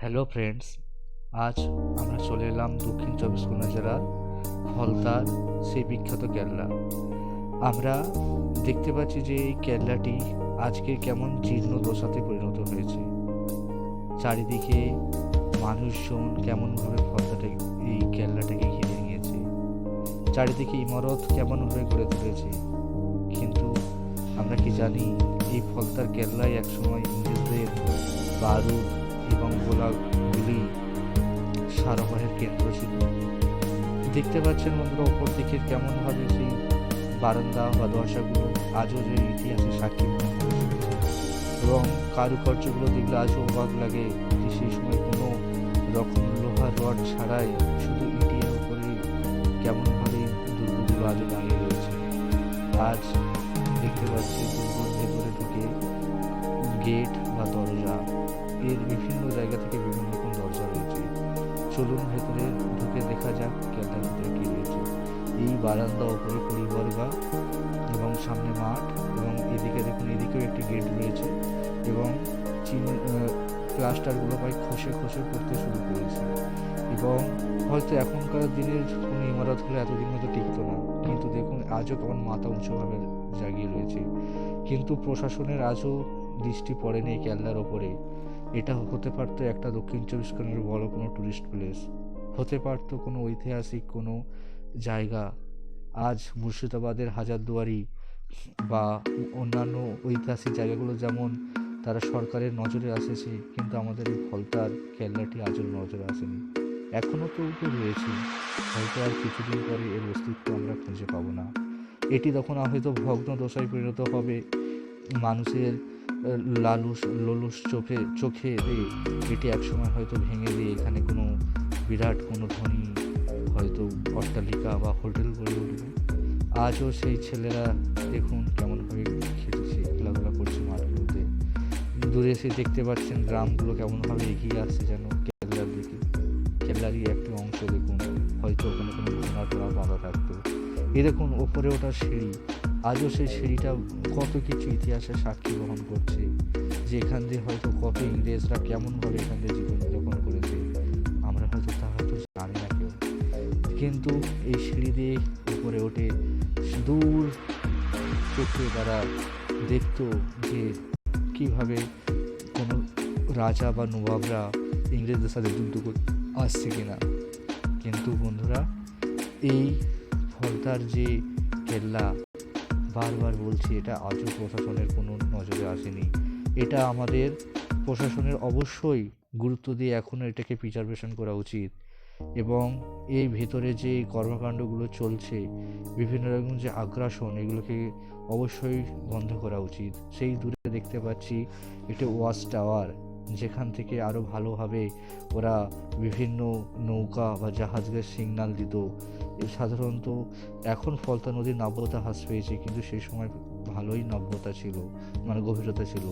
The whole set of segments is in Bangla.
হ্যালো ফ্রেন্ডস আজ আমরা চলে এলাম দক্ষিণ চব্বিশ পরগনা জেলার ফলতার সেই বিখ্যাত কেল্লা। আমরা দেখতে পাচ্ছি যে এই কেল্লাটি আজকে কেমন জীর্ণ দশাতে পরিণত হয়েছে। চারিদিকে মানুষজন কেমনভাবে ফলতাটা এই কেল্লাটাকে ঘিরে নিয়েছে। চারিদিকে ইমারত কেমনভাবে গড়ে তুলেছে। কিন্তু আমরা কি জানি এই ফলতার কেল্লায় একসময় ইংরেজদের বারুদ এবং গোলাগুলি সারবাহের কেন্দ্র ছিল। দেখতে পাচ্ছেন বন্ধুরা ওপর দিকে কেমনভাবে সেই বারান্দা বা দরজাগুলো আজও যে ইতিহাসে সাক্ষী বহন করে এবং কারুকার্যগুলো দেখলে আজও অবাক লাগে যে সেই সময় কোনো রকম লোহার রড ছাড়াই শুধু ইটির উপরে কেমনভাবে দুর্গগুলো আজও দাঁড়িয়ে রয়েছে। আজ দেখতে পাচ্ছি দুর্গর ভেতরে ঢুকে গেট বা দরজা এর বিভিন্ন জায়গা থেকে বিভিন্ন রকম দরজা রয়েছে। চলুন ভেতরে ঢুকে দেখা যাক কেল্লার ভিতরে কি রয়েছে। এই বারান্দা ওপরে পরিবর্গা এবং সামনে মাঠ এবং এদিকে দেখুন, এদিকেও একটি গেট রয়েছে এবং চিন প্লাস্টারগুলো প্রায় খসে খসে পড়তে শুরু করেছে। এবং হয়তো এখনকার দিনের কোনো ইমারত হলে এতদিন হয়তো টিকতো না। কিন্তু দেখুন, আজও কেমন মাথা উঁচুভাবে জাগিয়ে রয়েছে। কিন্তু প্রশাসনের আজও দৃষ্টি পড়েনি এই কেল্লার ওপরে এটা হতে পারতো একটা দক্ষিণ চব্বিশ পরগনার বড় কোনো টুরিস্ট প্লেস হতে পারতো কোনো ঐতিহাসিক কোনো জায়গা। আজ মুর্শিদাবাদের হাজারদুয়ারি বা অন্যান্য ঐতিহাসিক জায়গাগুলো যেমন তারা সরকারের নজরে আসেছে, কিন্তু আমাদের এই ফলতার কেল্লাটি আজও নজরে আসেনি। এখনও তো তো রয়েছে। হয়তো আর কিছুদিন পরে এর অস্তিত্ব আমরা খুঁজে পাবো না। এটি তখন হয়তো ভগ্ন দশায় পরিণত হবে। মানুষের লালুস, ললুস চোখে চোখে এটি একসময় হয়তো ভেঙে দিয়ে এখানে কোনো বিরাট, কোনো ধনী হয়তো অট্টালিকা বা হোটেল গড়ে উঠবে। আজও সেই ছেলেরা দেখুন কেমনভাবে খেলছে খেলাধুলা করছে মাঠগুলোতে। দূরে এসে দেখতে পাচ্ছেন গ্রামগুলো কেমনভাবে এগিয়ে আসছে যেন কেল্লার দিকে। কেল্লারই একটি অংশ দেখুন, হয়তো ওখানে কোনো ঘোড়া টোড়া বাঁধা থাকতো। এ দেখুন, ওপরে ওটা সিঁড়ি আজও সেই সিঁড়িটা কত কিছু ইতিহাসের সাক্ষী বহন করছে, যে এখান দিয়ে হয়তো কত ইংরেজরা কেমনভাবে এখান দিয়ে জীবনযাপন করেছে, আমরা হয়তো তা হয়তো জানি না কেউ। কিন্তু এই সিঁড়ি দিয়ে উপরে ওঠে দূর চোখে তারা দেখতো যে কীভাবে কোনো রাজা বা নবাবরা ইংরেজদের সাথে যুদ্ধ করতে আসছে কিনা। কিন্তু বন্ধুরা, এই ফলতার যে কেল্লা বারবার বলছি, এটা আজও প্রশাসনের কোনো নজরে আসেনি। এটা আমাদের প্রশাসনের অবশ্যই গুরুত্ব দিয়ে এখনও এটাকে প্রিজার্ভেশন করা উচিত। এবং এই ভেতরে যে কর্মকাণ্ডগুলো চলছে, বিভিন্ন রকম যে আগ্রাসন, এগুলোকে অবশ্যই বন্ধ করা উচিত। সেই দূরে দেখতে পাচ্ছি একটি ওয়াচ টাওয়ার, যেখান থেকে আরও ভালোভাবে ওরা বিভিন্ন নৌকা বা জাহাজের সিগনাল দিত। সাধারণত এখন ফলতা নদীর নাব্যতা হ্রাস পেয়েছে, কিন্তু সেই সময় ভালোই নাব্যতা ছিল মানে গভীরতা ছিল।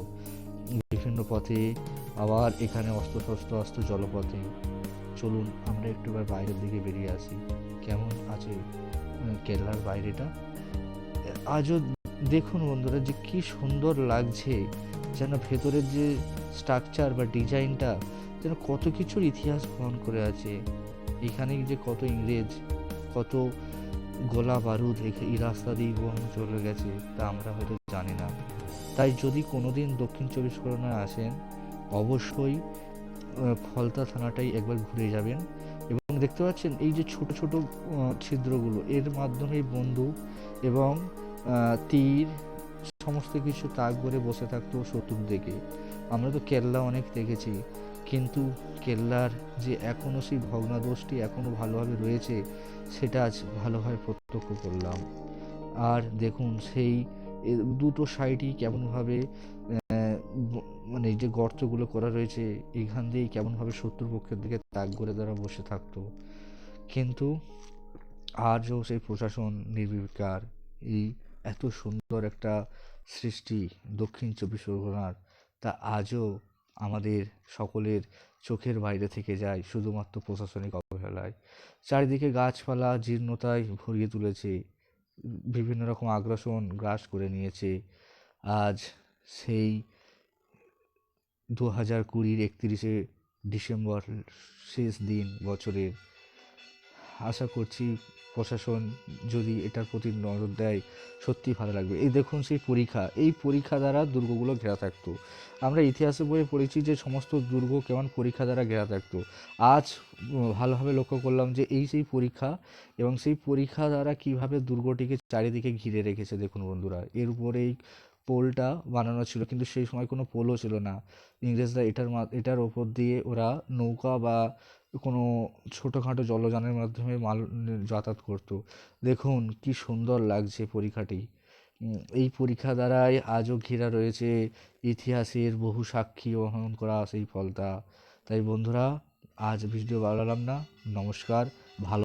বিভিন্ন পথে আবার এখানে অস্ত্র শস্ত্র অস্ত্র জলপথে। চলুন, আমরা একটু বাইরের দিকে বেরিয়ে আসি। কেমন আছে কেরলার বাইরেটা? আজও দেখুন বন্ধুরা যে কি সুন্দর লাগছে, যেন ভেতরের যে স্ট্রাকচার বা ডিজাইনটা যেন কত কিছুর ইতিহাস বহন করে আছে। এখানে যে কত ইংরেজ কত গোলা বারুদ এই রাস্তা দিয়ে বহন চলে গেছে, তা আমরা হয়তো জানি না। তাই যদি কোনো দিন দক্ষিণ চব্বিশ পরগনায় আসেন, অবশ্যই ফলতা থানাটাই একবার ঘুরে যাবেন। এবং দেখতে পাচ্ছেন এই যে ছোট ছোট ছিদ্রগুলো, এর মাধ্যমে বন্দুক এবং তীর, সমস্ত কিছু তাক করে বসে থাকতো শত্রুর দিকে। আমরা তো কেল্লা অনেক দেখেছি। কিন্তু কেল্লার যে এখনও সেই ভগ্নাদোষটি এখনও ভালোভাবে রয়েছে, সেটা আজ ভালোভাবে প্রত্যক্ষ করলাম। আর দেখুন, সেই দুটো সাইডই কেমনভাবে মানে যে গর্তগুলো করা রয়েছে, এখান দিয়েই কেমনভাবে শত্রুপক্ষের দিকে তাক করে তারা বসে থাকতো। কিন্তু আজও সেই প্রশাসন নির্বিকার, এই এত সুন্দর একটা সৃষ্টি দক্ষিণ চব্বিশ পরগনার, তা আজও আমাদের সকলের চোখের বাইরে থেকে যায় শুধুমাত্র প্রশাসনিক অবহেলায়। চারিদিকে গাছপালা জীর্ণতায় ভরিয়ে তুলেছে, বিভিন্ন রকম আগ্রাসন গ্রাস করে নিয়েছে। আজ সেই দু হাজার কুড়ির একত্রিশে ডিসেম্বর শেষ দিন বছরের আশা করছি প্রশাসন যদি এটার প্রতি নজর দেয় সত্যি ভালো লাগবে। এই দেখুন সেই পরীক্ষা। এই পরীক্ষা দ্বারা দুর্গগুলো ঘেরা থাকতো। আমরা ইতিহাসে বইয়ে পড়েছি যে সমস্ত দুর্গ কেমন পরীক্ষা দ্বারা ঘেরা থাকতো। আজ ভালোভাবে লক্ষ্য করলাম যে এই সেই পরীক্ষা এবং সেই পরীক্ষা দ্বারা কীভাবে দুর্গটিকে চারিদিকে ঘিরে রেখেছে। দেখুন বন্ধুরা, এর উপরেই পোলটা বানানো ছিল, কিন্তু সেই সময় কোনো পোলও ছিল না। ইংরেজরা এটার এটার ওপর দিয়ে ওরা নৌকা বা কোনো ছোটোখাটো জলযানের মাধ্যমে মাল যাতায়াত করতো। দেখুন কি সুন্দর লাগছে পরীক্ষাটি। এই পরীক্ষা দ্বারাই আজও ঘেরা রয়েছে ইতিহাসের বহু সাক্ষী বহন করা সেই ফলতা তাই বন্ধুরা, আজ ভিডিও ভালো না। নমস্কার, ভালো